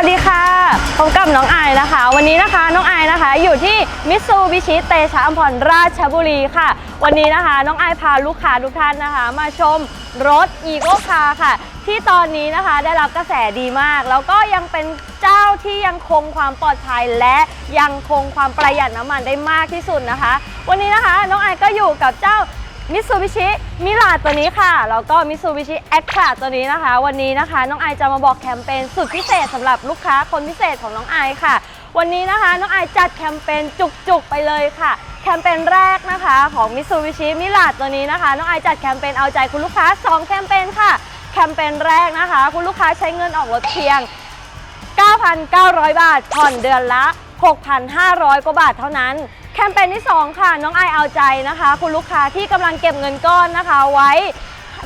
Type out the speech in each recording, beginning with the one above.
วัสดีค่ะ พบกับน้องไอนะคะ วันนี้นะคะน้องไอนะคะ อยู่ที่มิตซูบิชิเตชะอัมพรราชบุรีค่ะ วันนี้นะคะ น้องไอพาลูกค้าทุกท่านนะคะ มาชมรถอีโ c คาค่ะ ที่ตอนนี้นะคะได้รับกระแสดีมาก แล้วก็ยังเป็นเจ้าที่ยังคงความปลอดภัยและยังคงความประหยัดน้ำมันได้มากที่สุดนะคะ วันนี้นะคะ น้องไอก็อยู่กับเจ้า มิตซูบิชิมิลาตัวนี้ค่ะ แล้วก็มิตซูบิชิแอคทาตัวนี้นะคะ วันนี้นะคะ น้องไอจะมาบอกแคมเปญสุดพิเศษสำหรับลูกค้าคนพิเศษของน้องไอค่ะ วันนี้นะคะ น้องไอจัดแคมเปญจุกๆไปเลยค่ะ แคมเปญแรกนะคะของมิตซูบิชิมิลาตัวนี้นะคะ น้องไอจัดแคมเปญเอาใจคุณลูกค้า 2 แคมเปญค่ะ แคมเปญแรกนะคะ คุณลูกค้าใช้เงินออกรถเพียง 9,900 บาทผ่อนเดือนละ 6,500 กว่าบาทเท่านั้น คมเปญที่ 2 ค่ะ น้องไอเอาใจนะคะ คุณลูกค้าที่กำลังเก็บเงินก้อนนะคะ ไว้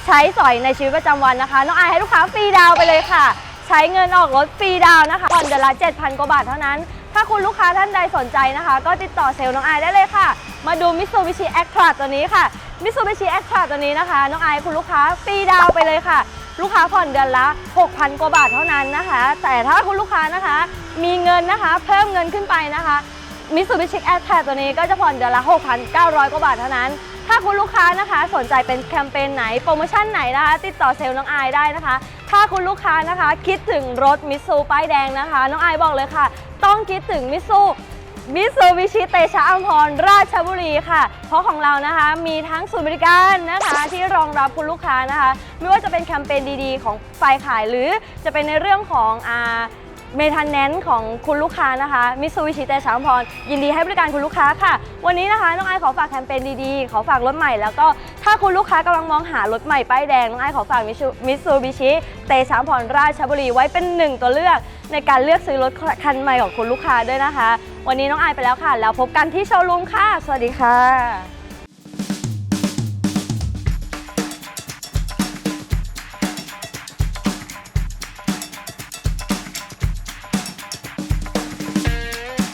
ใช้สอยในชีวิตประจำวันนะคะ น้องไอให้ลูกค้าฟรีดาวไปเลยค่ะ ใช้เงินออกรถฟรีดาวนะคะผ่อนเดือนละ7,000 กว่าบาทเท่านั้น ถ้าคุณลูกค้าท่านใดสนใจนะคะ ก็ติดต่อเซลล์น้องไอได้เลยค่ะ มาดู Mitsubishi a c t r a ตัวนี้ค่ะ Mitsubishi a c t r a ตัวนี้นะคะ น้องไอคุณลูกค้าฟรีดาวไปเลยค่ะลูกค้าผ่อนเดือนละ 6,000 กว่าบาทเท่านั้นนะคะ แต่ถ้าคุณลูกค้านะคะ มีเงินนะคะ เพิ่มเงินขึ้นไปนะคะ มิสูบิชิแอ t แทตัวนี้ก็จะผ่อนเดือนละ 6,900 กว่าบาทเท่านั้น ถ้าคุณลูกค้านะคะ สนใจเป็นแคมเปญไหน โปรโมชั่นไหนนะคะ ติดต่อเซลล์น้องอายได้นะคะ ถ้าคุณลูกค้านะคะ คิดถึงรถมิสูป้ายแดงนะคะ น้องอายบอกเลยค่ะ ต้องคิดถึงมิสูมิสูบิชิเตชะอัมพร ราชบุรีค่ะ เพราะของเรานะคะมีทั้งศูนย์บริการนะคะที่รองรับคุณลูกค้านะคะ ไม่ว่าจะเป็นแคมเปญดีๆ ของฝ่ายขายหรือจะเป็นในเรื่องของอ่า เมทันแนนของคุณลูกค้านะคะมิสูบิชิเตชะอัมพร ยินดีให้บริการคุณลูกค้าค่ะ วันนี้นะคะน้องไอขอฝากแคมเปญดีๆ ขอฝากรถใหม่แล้วก็ถ้าคุณลูกค้ากำลังมองหารถใหม่ป้ายแดงน้องไอขอฝากมิสูบิชิเตชะอัมพรราชบุรีไว้เป็นหนึ่งตัวเลือก ในการเลือกซื้อรถคันใหม่ของคุณลูกค้าด้วยนะคะ วันนี้น้องอายไปแล้วค่ะ แล้วพบกันที่โชว์รูมค่ะ สวัสดีค่ะ